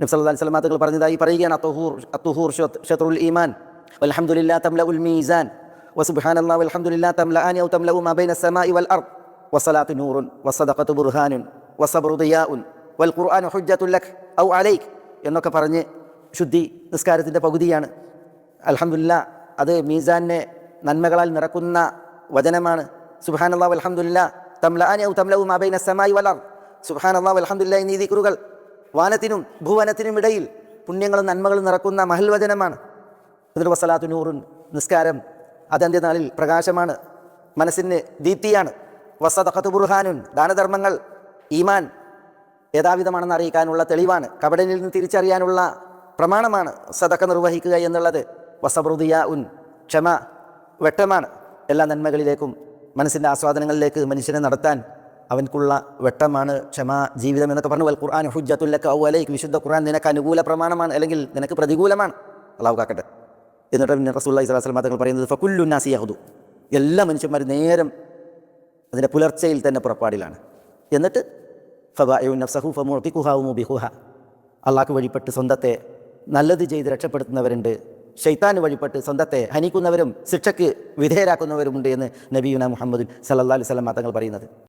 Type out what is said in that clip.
നബ്സല്ലാ സ്വലമാ തങ്ങൾ പറഞ്ഞതായി പറയുകയാണ് അത്തുഹൂർ അത്തുഹൂർ ഷത്രുൽ ഈമാൻ വൽഹംദുലില്ലാ തംല ഉൽ മീസാൻ വസുബ്ഹാൻ അല്ലാ വൽഹംദുലില്ലാ തംല ആനി ഔ തംല മാ ബൈന സമാഇ വൽ അർദ് വസ്സലാത്തു നൂറുൻ വസ്സദഖത്തു ബുർഹാനുൻ വസ്സബ്റു ദിയാഉൻ വൽ ഖുർആനു ഹുജ്ജത്തുൻ ലക് ഔ അലൈക് എന്നൊക്കെ പറഞ്ഞ് ശുദ്ധി നിസ്കാരത്തിൻ്റെ പകുതിയാണ് അൽഹംദുലില്ല അത് മീസാനെ നന്മകളാൽ നിറക്കുന്ന വചനമാണ് സുബാൻ അള്ളാഹ് അലഹമുല്ല തംലാനി ഔ തംലഉ മാ ബൈന സമായി വലർ സുബാൻ അള്ളാഹ് അലഹമുല്ല എന്നീ ദിക്റുകൾ വാനത്തിനും ഭുവനത്തിനും ഇടയിൽ പുണ്യങ്ങളും നന്മകളും നിറക്കുന്ന മഹൽവചനമാണ്. വസലാത്തു നൂറുൻ നിസ്കാരം അത് നാളിൽ പ്രകാശമാണ്. മനസ്സിന് ദീപ്തിയാണ്. വസതഖത്ത് ബുർഹാനുൻ ദാനധർമ്മങ്ങൾ ഈമാൻ യഥാവിധമാണെന്ന് അറിയിക്കാനുള്ള തെളിവാണ്. കപടനിൽ നിന്ന് തിരിച്ചറിയാനുള്ള പ്രമാണമാണ് സതക്ക നിർവഹിക്കുക എന്നുള്ളത്. വസബ്രുദിയ ഉൻ ക്ഷമ വെട്ടമാണ് എല്ലാ നന്മകളിലേക്കും മനസ്സിന്റെ ആസ്വാദനങ്ങളിലേക്ക് മനുഷ്യനെ നടത്താൻ അവൻക്കുള്ള വെട്ടമാണ് ക്ഷമ ജീവിതം എന്നൊക്കെ പറഞ്ഞു വൽ ഖുർആൻ ഹുജ്ജത്തുല്ലക്ക് ഔ അലൈക്ക് വിശുദ്ധ ഖുർആൻ നിനക്ക് അനുകൂല പ്രമാണമാണ് അല്ലെങ്കിൽ നിനക്ക് പ്രതികൂലമാണ്. അള്ളാഹു കാക്കട്ടെ. എന്നിട്ട് പിന്നെ റസൂല്ലാ ഇസ്ലാസ്ലാം തങ്ങൾ പറയുന്നത് ഫക്കുല്ലു നാസി യഹുദു. എല്ലാ മനുഷ്യന്മാരും നേരം അതിന്റെ പുലർച്ചയിൽ തന്നെ പുറപ്പാടിലാണ്. എന്നിട്ട് ഫബായു നഫ്സഹു ഫമുഅത്തിഖുഹാഉ ബിഹുഹ അള്ളാഹ്ക്ക് വഴിപ്പെട്ട് സ്വന്തത്തെ നല്ലത് ചെയ്ത് രക്ഷപ്പെടുത്തുന്നവരുണ്ട്. ഷെയ്ത്താന് വഴിപ്പെട്ട് സ്വന്തത്തെ ഹനിക്കുന്നവരും ശിക്ഷയ്ക്ക് വിധേയരാക്കുന്നവരുമുണ്ട് എന്ന് നബിയുന മുഹമ്മദ് സല്ലാ അലൈഹി സ്വലം തങ്ങൾ പറയുന്നത്.